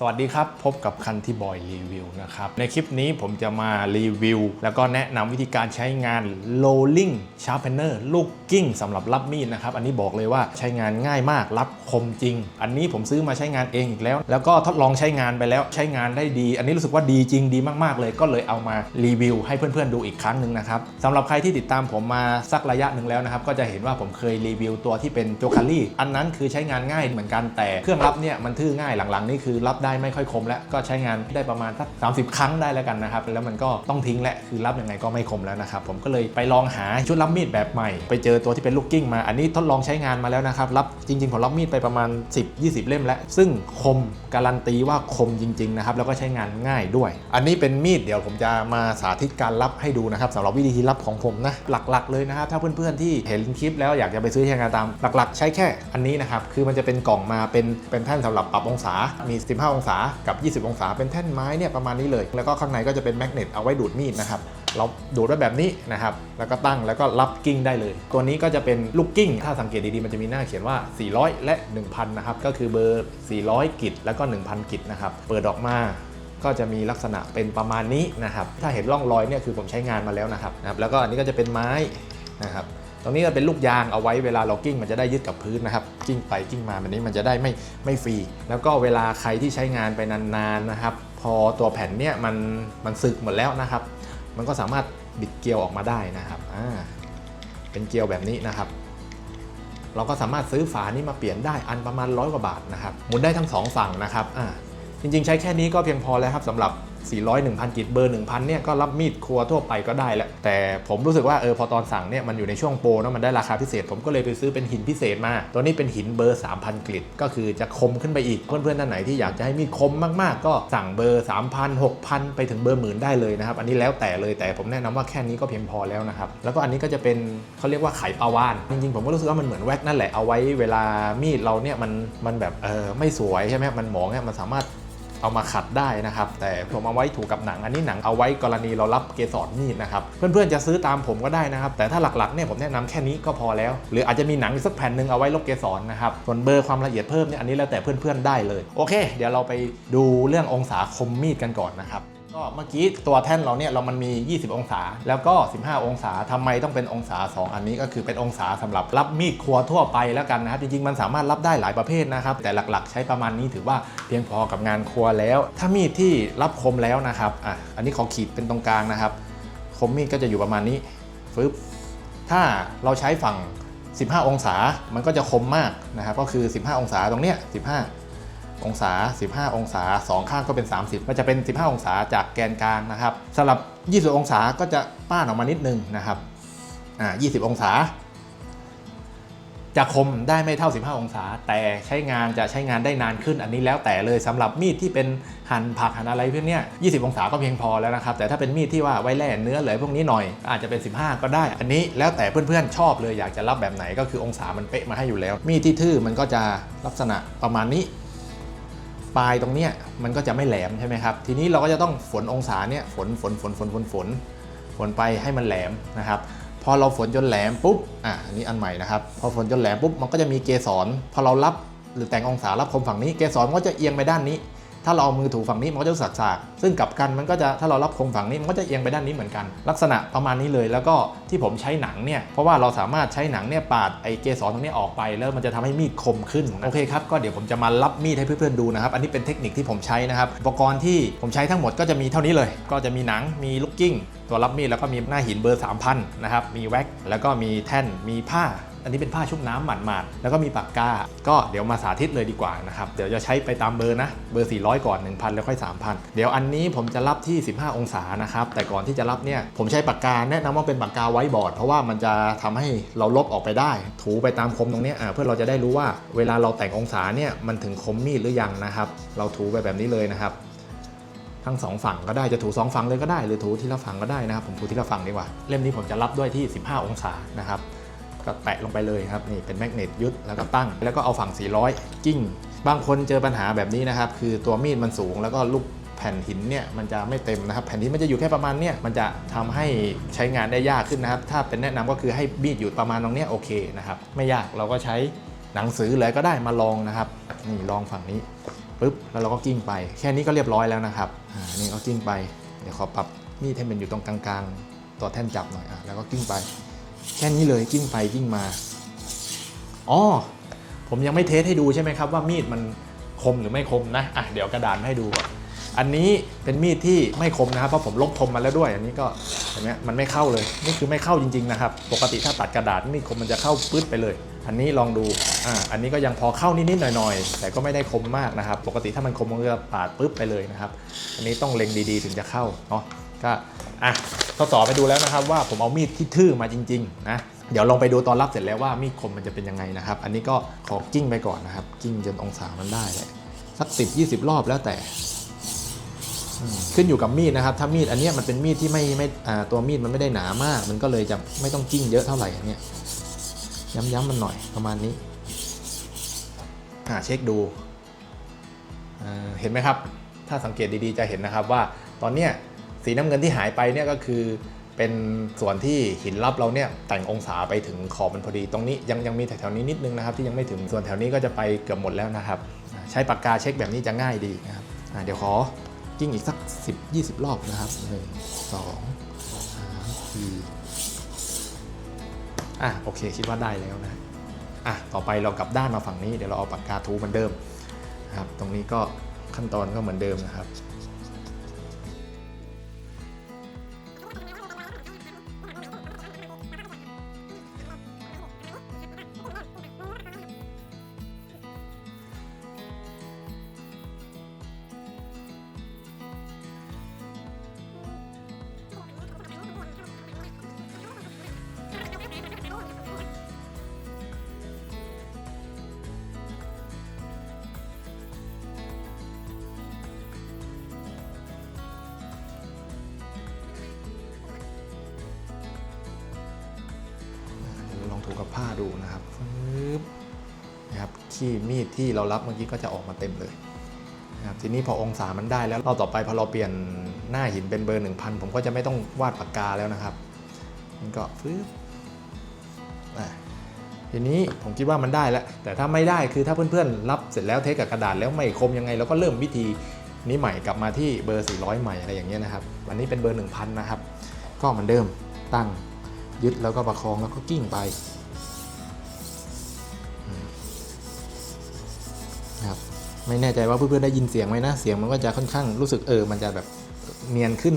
สวัสดีครับ พบกับคันที่บอยรีวิวนะครับ ในคลิปนี้ผมจะมารีวิว แล้วก็แนะนำวิธีการใช้งาน rolling sharpener ลูกกิ้งสำหรับรับมีดนะครับ อันนี้บอกเลยว่าใช้งานง่ายมากรับคมจริง อันนี้ผมซื้อมาใช้งานเองอีกแล้ว แล้วก็ทดลองใช้งานไปแล้วใช้งานได้ดี อันนี้รู้สึกว่าดีจริงดีมาก ๆ เลยก็เลยเอามารีวิวให้เพื่อนๆดูอีกครั้งหนึ่งนะครับสำหรับใครที่ติดตามผมมาสักระยะหนึ่งแล้วนะครับก็จะเห็นว่าผมเคยรีวิวตัวที่เป็นโจคารี่อันนั้นคือใช้งานง่ายเหมือนกันแต่เครื่องรับเนี่ยมันทื่อง่ายหลังๆนี่คือรับได้ไม่ค่อยคมแล้วก็ใช้งานได้ประมาณสัก30 ครั้งได้แล้วกันนะครับ แล้วมันก็ต้องทิ้งแหละคือรับยังไงก็ไม่คมแล้วนะครับ ผมก็เลยไปลองหาชุดรับมีดแบบใหม่ ไปเจอตัวที่เป็นลูกกิ้งมา อันนี้ทดลองใช้งานมาแล้วนะครับรับจริงๆผมรับมีดไปประมาณ 10-20 เล่มแล้ว ซึ่งคมการันตีว่าคมจริงๆนะครับแล้วก็ใช้งานง่ายด้วย อันนี้เป็นมีดเดี๋ยวผมจะมาสาธิตการรับให้ดูนะครับสำหรับวิธีรับของผมนะหลักๆ เลยนะครับ ถ้าเพื่อนๆที่เห็นคลิปแล้วอยากจะไปซื้อใช้งานตามหลักๆ ใช้แค่อันนี้นะครับคือมันจะเป็นกล่องมาเป็นเป็นแท่นสำหรับปรับองศามี 15องศากับ 20 องศาเป็นแท่นไม้เนี่ยประมาณนี้เลย แล้วก็ข้างในก็จะเป็นแมกเนตเอาไว้ดูดมีดนะครับเราดูดไว้แบบนี้นะครับ แล้วก็ตั้งแล้วก็รับกิ้งได้เลย ตัวนี้ก็จะเป็นลูกกิ้ง ถ้าสังเกตดีๆ มันจะมีหน้าเขียนว่า 400 และ 1,000 นะครับ ก็คือเบอร์ 400 กิจแล้วก็ 1,000 กิจนะครับ เปิดออกมาก็จะมีลักษณะเป็นประมาณนี้นะครับ ถ้าเห็นร่องรอยเนี่ยคือผมใช้งานมาแล้วนะครับนะครับแล้วก็อันนี้ก็จะเป็นไม้นะครับ ตรงนี้ก็เป็นลูกยางเอาไว้เวลาเรากิ้งมันจะได้ยึดกับพื้นนะครับ กิ้งไปกิ้งมาแบบนี้มันจะได้ไม่ไม่ฟรีแล้วก็เวลาใครที่ใช้งานไปนานๆนะครับ พอตัวแผ่นเนี่ยมันมันสึกหมดแล้วนะครับ มันก็สามารถบิดเกลียวออกมาได้นะครับอ่าเป็นเกลียวแบบนี้นะครับเราก็สามารถซื้อฝานี้มาเปลี่ยนได้อันประมาณร้อยกว่าบาทนะครับหมุนได้ทั้งสองฝั่งนะครับอ่าจริงๆ ใช้แค่นี้ก็เพียงพอแล้วครับสำหรับ 400 1,000กิจเบอร์ 1,000เนี่ยก็รับมีดครัวทั่วไปก็ได้แหล้วแต่ผมรู้สึกว่าเออพอตอนสั่งเนี่ยมันอยู่ในช่วงโปรเนอะมันได้ราคาพิเศษ ผมก็เลยไปซื้อเป็นหินพิเศษมา ตัวนี้เป็นหินเบอร์ 3,000กริดก็คือจะคมขึ้นไปอีกเพื่อนๆท่านไหนที่อยากจะให้มีดคมมากๆ ก็สั่งเบอร์ 3,000 6,000 ไปถึงเบอร์หมื่นได้เลยนะครับอันนี้แล้วแต่เลยแต่ผมแนะนำว่าแค่นี้ก็เพียงพอแล้วนะครับแล้วก็อันนี้ก็จะเป็นเขาเรียกว่าไขปลาวานจริงๆผมก็รู้สึกว่ามันเหมือนแว็กนั่นแหละเอาไว้เวลามีดเราเนี่ยมันมันแบบเออไม่สวยใช่ไหมมันหมองเนี่ยมันสามารถ เอามาขัดได้นะครับ แต่ผมเอาไว้ถูกกับหนัง อันนี้หนังเอาไว้กรณีเรารับเกสรมีดนะครับ เพื่อนๆจะซื้อตามผมก็ได้นะครับ แต่ถ้าหลักๆเนี่ยผมแนะนำแค่นี้ก็พอแล้ว หรืออาจจะมีหนังอีกสักแผ่นหนึ่งเอาไว้ลบเกสรนะครับ ส่วนเบอร์ความละเอียดเพิ่มเนี่ยอันนี้แล้วแต่เพื่อนๆได้เลย โอเค เดี๋ยวเราไปดูเรื่ององศาคมมีดกันก่อนนะครับ ก็เมื่อกี้ตัวแท่นเราเนี่ยเรามันมี 20 องศา แล้วก็ 15 องศาทำไมต้องเป็นองศา 2 อันนี้ก็คือเป็นองศาสำหรับรับมีดครัวทั่วไปแล้วกันนะครับจริงๆมันสามารถรับได้หลายประเภทนะครับ แต่หลักๆ ใช้ประมาณนี้ถือว่าเพียงพอกับงานครัวแล้ว ถ้ามีดที่รับคมแล้วนะครับอะอันนี้ขอขีดเป็นตรงกลางนะครับ คมมีดก็จะอยู่ประมาณนี้ฟึบถ้าเราใช้ฝั่ง 15 องศามันก็จะคมมากนะครับก็คือ 15 องศาตรงเนี้ย15 องศา 15 องศา 2 ข้างก็เป็น 30 มันจะเป็น 15 องศาจากแกนกลางนะครับสำหรับ 20 องศาก็จะป้านออกมานิดนึงนะครับอ่า20 องศาจะคมได้ไม่เท่า 15 องศา แต่ใช้งานจะใช้งานได้นานขึ้นอันนี้แล้วแต่เลยสำหรับมีดที่เป็นหั่นผักหั่นอะไรพวกเนี้ย20 องศาก็เพียงพอแล้วนะครับ แต่ถ้าเป็นมีดที่ว่าไว้แล่เนื้อเลยพวกนี้หน่อย อาจจะเป็น 15 ก็ได้ อันนี้แล้วแต่เพื่อนๆชอบเลยอยากจะรับแบบไหนก็คือองศามันเป๊ะมาให้อยู่แล้ว มีดที่ทื่อมันก็จะลักษณะประมาณนี้ ปลายตรงเนี้ยมันก็จะไม่แหลมใช่ไหมครับ ทีนี้เราก็จะต้องฝนองศาเนี่ยฝนฝนฝนฝนฝนฝนฝนไปให้มันแหลมนะครับ พอเราฝนจนแหลมปุ๊บอะอันนี้อันใหม่นะครับ พอฝนจนแหลมปุ๊บมันก็จะมีเกสรพอเรารับหรือแต่งองศารับคมฝั่งนี้เกสรก็จะเอียงไปด้านนี้ ถ้าเราเอามือถูฝั่งนี้มันก็จะสักสากๆซึ่งกลับกันมันก็จะถ้าเรารับคมฝั่งนี้มันก็จะเอียงไปด้านนี้เหมือนกัน ลักษณะประมาณนี้เลยแล้วก็ที่ผมใช้หนังเนี่ยเพราะว่าเราสามารถใช้หนังเนี่ยปาดไอเกสรตรงนี้ออกไป แล้วมันจะทำให้มีดคมขึ้นโอเคครับก็เดี๋ยวผมจะมารับมีดให้เพื่อนๆดูนะครับอันนี้เป็นเทคนิคที่ผมใช้นะครับอุปกรณ์ที่ผมใช้ทั้งหมดก็จะมีเท่านี้เลย ก็จะมีหนังมีลูกกิ้งตัวรับมีดแล้วก็มีหน้าหินเบอร์ 3000 นะครับ มีแว็ก แล้วก็มีแท่น มีผ้า อันนี้เป็นผ้าชุบน้ำหมาดๆแล้วก็มีปากกา ก็เดี๋ยวมาสาธิตเลยดีกว่านะครับเดี๋ยวจะใช้ไปตามเบอร์นะเบอร์ 400 ก่อน 1,000 แล้วค่อย 3,000 เดี๋ยวอันนี้ผมจะรับที่ 15 องศานะครับแต่ก่อนที่จะรับเนี่ยผมใช้ปากกาแนะนำว่าเป็นปากกาไว้บอร์ด เพราะว่ามันจะทำให้เราลบออกไปได้ ถูไปตามคมตรงนี้เพื่อเราจะได้รู้ว่าเวลาเราแต่งองศาเนี่ยมันถึงคมมีดหรือยังนะครับเราถูไปแบบนี้เลยนะครับทั้งสองฝั่งก็ได้จะถูสองฝั่งเลยก็ได้ หรือถูทีละฝั่งก็ได้นะครับผมถูทีละฝั่งดีกว่า เล่มนี้ผมจะรับด้วยที่ 15 องศานะครับ ก็แตะลงไปเลยครับนี่เป็นแมกเนตยึดแล้วก็ตั้ง แล้วก็เอาฝั่ง 400 กิ้ง บางคนเจอปัญหาแบบนี้นะครับ คือตัวมีดมันสูงแล้วก็ลูกแผ่นหินเนี่ยมันจะไม่เต็มนะครับ แผ่นหินมันจะอยู่แค่ประมาณเนี่ยมันจะทำให้ใช้งานได้ยากขึ้นนะครับ ถ้าเป็นแนะนำก็คือให้มีดอยู่ประมาณตรงเนี้ยโอเคนะครับไม่ยากเราก็ใช้หนังสือเลยก็ได้มาลองนะครับนี่ลองฝั่งนี้ปุ๊บแล้วเราก็กิ้งไป แค่นี้ก็เรียบร้อยแล้วนะครับอ่านี่ก็กิ้งไปเดี๋ยวขอปรับมีดให้มันอยู่ตรงกลางๆ ตัวแท่นจับหน่อยอะแล้วก็กิ้งไป แค่นี้เลยกิ้งไปกิ้งมาอ๋อผมยังไม่เทสให้ดูใช่ไหมครับว่ามีดมันคมหรือไม่คมนะอะเดี๋ยวกระดานให้ดูก่อนอันนี้เป็นมีดที่ไม่คมนะครับเพราะผมลบคมมาแล้วด้วย อันนี้ก็เห็นไหมมันไม่เข้าเลย นี่คือไม่เข้าจริงๆนะครับ ปกติถ้าตัดกระดาษมีดคมมันจะเข้าปื๊ดไปเลย อันนี้ลองดูอ่าอันนี้ก็ยังพอเข้านิดๆหน่อยๆ แต่ก็ไม่ได้คมมากนะครับ ปกติถ้ามันคมมันก็จะปาดปึ๊บไปเลยนะครับ อันนี้ต้องเล็งดีๆ ถึงจะเข้าเนาะก็ อะทดสอบไปดูแล้วนะครับว่าผมเอามีดที่ทื่อมาจริงๆนะเดี๋ยวลองไปดูตอนรับเสร็จแล้วว่ามีดคมมันจะเป็นยังไงนะครับ อันนี้ก็ขอกิ้งไปก่อนนะครับ กิ้งจนองศามันได้เลยสัก 10 20 รอบแล้วแต่ ขึ้นอยู่กับมีดนะครับ ถ้ามีดอันเนี้ยมันเป็นมีดที่ไม่ไม่ตัวมีดมันไม่ได้หนามาก มันก็เลยจะไม่ต้องกิ้งเยอะเท่าไหร่อันเนี้ยย้ำๆมันหน่อยประมาณนี้อ่าเช็คดูเห็นไหมครับ ถ้าสังเกตดีๆจะเห็นนะครับว่าตอนเนี้ย สีน้ำเงินที่หายไปเนี่ยก็คือ เป็นส่วนที่หินลับเราเนี่ยแต่งองศาไปถึงขอบมันพอดีตรงนี้ยังยังมีแถวๆนี้นิดนึงนะครับ ที่ยังไม่ถึงส่วนแถวนี้ก็จะไปเกือบหมดแล้วนะครับ ใช้ปากกาเช็คแบบนี้จะง่ายดีนะครับเดี๋ยวขอกิ้งอีกสัก 10-20 รอบนะครับ 1 2 3 4อะโอเคคิดว่าได้แล้วนะอะต่อไปเรากลับด้านมาฝั่งนี้เดี๋ยวเราเอาปากกาทูเหมือนเดิมนะครับ ตรงนี้ก็ขั้นตอนก็เหมือนเดิมนะครับ ดูนะครับปึ๊บนะครับที่มีดที่เรารับเมื่อกี้ก็จะออกมาเต็มเลยนะครับทีนี้พอองศามันได้แล้วเราต่อไปพอเราเปลี่ยนหน้าหินเป็นเบอร์ 1000 ผมก็จะไม่ต้องวาดปากกาแล้วนะครับ มันก็ปึ๊บทีนี้ผมคิดว่ามันได้แล้ว แต่ถ้าไม่ได้คือถ้าเพื่อนๆ รับเสร็จแล้วเทกับกระดาษแล้วไม่คมยังไงเราก็เริ่มวิธีนี้ใหม่กลับมาที่เบอร์ 400 ใหม่อะไรอย่างเงี้ยนะครับอันนี้เป็นเบอร์ 1000 นะครับ ก็เหมือนเดิมตั้งยึดแล้วก็ประคองแล้วก็กิ้งไป ไม่แน่ใจว่าเพื่อนๆได้ยินเสียงไหมนะ เสียงมันก็จะค่อนข้างรู้สึกเออ มันจะแบบเนียนขึ้น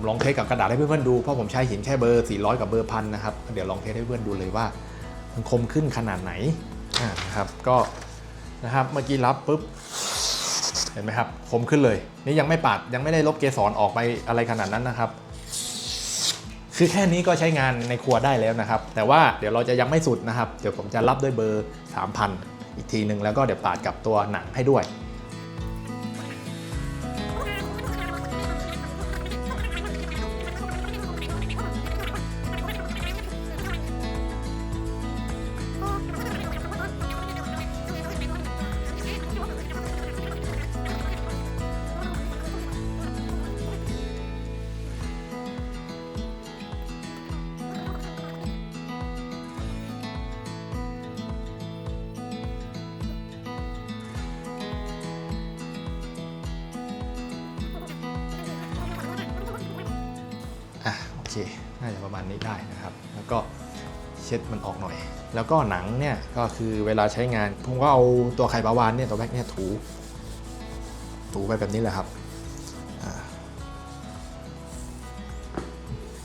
ผมลองเทสกับกระดาษให้เพื่อนๆดู เพราะผมใช้หินแค่เบอร์ 400 กับเบอร์พันนะครับ เดี๋ยวลองเทสให้เพื่อนดูเลยว่า มันคมขึ้นขนาดไหนนะครับ ก็นะครับเมื่อกี้รับปุ๊บ เห็นไหมครับ คมขึ้นเลย นี่ยังไม่ปาดยังไม่ได้ลบเกสรออกไปอะไรขนาดนั้นนะครับคือแค่นี้ก็ใช้งานในครัวได้แล้วนะครับ แต่ว่าเดี๋ยวเราจะยังไม่สุดนะครับ เดี๋ยวผมจะรับด้วยเบอร์ 3,000 อีกทีหนึ่งแล้วก็เดี๋ยวปาดกับตัวหนังให้ด้วย อะโอเคน่าจะประมาณนี้ได้นะครับ แล้วก็เช็ดมันออกหน่อย แล้วก็หนังเนี่ยก็คือเวลาใช้งาน ผมก็เอาตัวไข่ปลาวานเนี่ยตัวแบ็กเนี่ยถู ถูไปแบบนี้แหละครับอ่า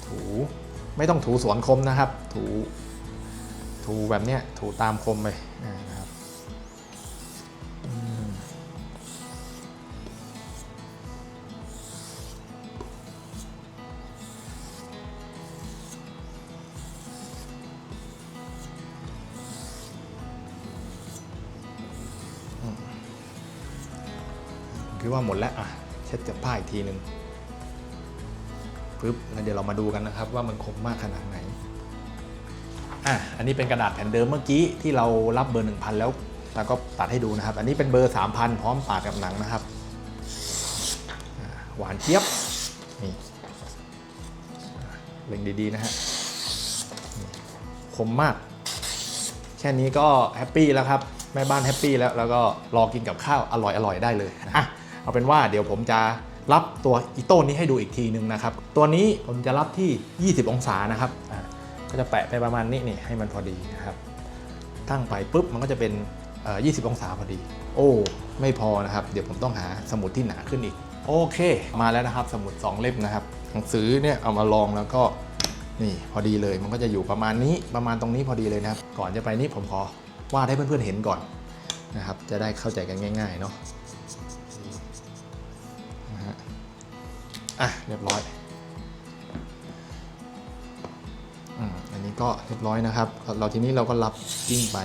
ถูไม่ต้องถูสวนคมนะครับ ถูถูแบบเนี้ยถูตามคมไป คิดว่าหมดแล้วอะเช็ดกับผ้าอีกทีหนึ่งปึ๊บแล้วเดี๋ยวเรามาดูกันนะครับ ว่ามันคมมากขนาดไหนอะอันนี้เป็นกระดาษแผ่นเดิมเมื่อกี้ที่เรารับเบอร์ 1,000 แล้วแล้วก็ตัดให้ดูนะครับ อันนี้เป็นเบอร์ 3,000 พร้อมปาดกับหนังนะครับ หวานเจี๊ยบนี่เล็งดีๆนะฮะคมมาก แค่นี้ก็แฮปปี้แล้วครับ แม่บ้านแฮปปี้แล้ว แล้วก็รอกินกับข้าวอร่อยๆได้เลยอะ เอาเป็นว่าเดี๋ยวผมจะรับตัวอีโต้นี้ให้ดูอีกทีนึงนะครับ ตัวนี้ผมจะรับที่ 20 องศานะครับ ก็จะแปะไปประมาณนี้นี่ให้มันพอดีนะครับ ตั้งไปปุ๊บมันก็จะเป็น 20 องศาพอดี โอ้ ไม่พอนะครับ เดี๋ยวผมต้องหาสมุดที่หนาขึ้นอีก โอเค มาแล้วนะครับ สมุด 2 เล่มนะครับ หนังสือเนี่ยเอามาลองแล้วก็นี่พอดีเลย มันก็จะอยู่ประมาณนี้ประมาณตรงนี้พอดีเลยนะครับ ก่อนจะไปนี่ผมขอวาดให้เพื่อนๆเห็นก่อนนะครับ จะได้เข้าใจกันง่ายๆเนาะ อะเรียบร้อยอันนี้ก็เรียบร้อยนะครับ เราทีนี้เราก็รับยิ่งไป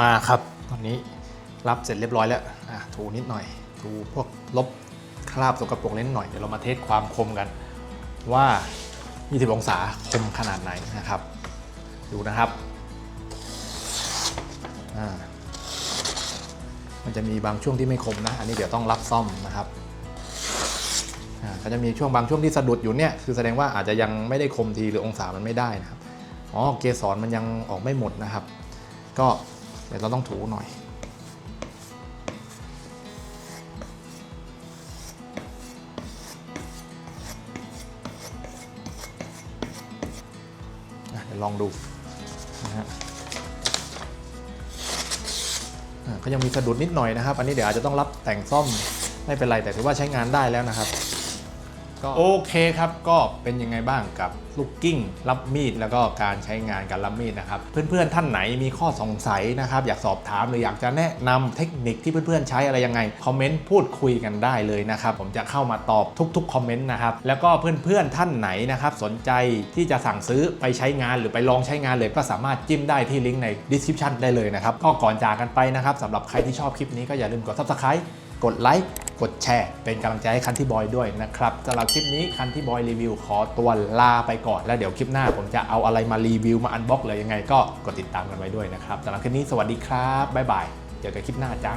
มาครับ ตอนนี้รับเสร็จเรียบร้อยแล้วอะถูนิดหน่อย ถูพวกลบคราบสกปรกเล่นหน่อย เดี๋ยวเรามาเทสความคมกัน ว่า 20 องศาคมขนาดไหนนะครับ ดูนะครับอ่ามันจะมีบางช่วงที่ไม่คมนะ อันนี้เดี๋ยวต้องรับซ่อมนะครับอ่าก็จะมีช่วงบางช่วงที่สะดุดอยู่เนี่ย คือแสดงว่าอาจจะยังไม่ได้คมทีหรือองศามันไม่ได้นะครับ อ๋อ เกสรมันยังออกไม่หมดนะครับ ก็ เดี๋ยวเราต้องถูหน่อย เดี๋ยวลองดูนะฮะอะก็ยังมีสะดุดนิดหน่อยนะครับ อันนี้เดี๋ยวอาจจะต้องรับแต่งซ่อมไม่เป็นไรแต่ถือว่าใช้งานได้แล้วนะครับ ก็โอเคครับ ก็เป็นยังไงบ้างกับลูกกิ้งรับมีดแล้วก็การใช้งานการรับมีดนะครับ เพื่อนๆท่านไหนมีข้อสงสัยนะครับ อยากสอบถามหรืออยากจะแนะนำเทคนิคที่เพื่อนๆใช้อะไรยังไงคอมเมนต์พูดคุยกันได้เลยนะครับ ผมจะเข้ามาตอบทุกๆคอมเมนต์นะครับแล้วก็เพื่อนๆท่านไหนนะครับสนใจที่จะสั่งซื้อไปใช้งานหรือไปลองใช้งานเลยก็สามารถจิ้มได้ที่ลิงก์ใน description ได้เลยนะครับก็ก่อนจากกันไปนะครับสำหรับใครที่ชอบคลิปนี้ก็อย่าลืมกด subscribe กดไลค์ กดแชร์ เป็นกำลังใจให้คันที่บอยด้วยนะครับสำหรับคลิปนี้คันที่บอยรีวิวขอตัวลาไปก่อน แล้วเดี๋ยวคลิปหน้าผมจะเอาอะไรมารีวิวมาอันบ็อกเลยยังไงก็กดติดตามกันไว้ด้วยนะครับสำหรับคลิปนี้สวัสดีครับบ๊ายบายเจอกันคลิปหน้าจ้า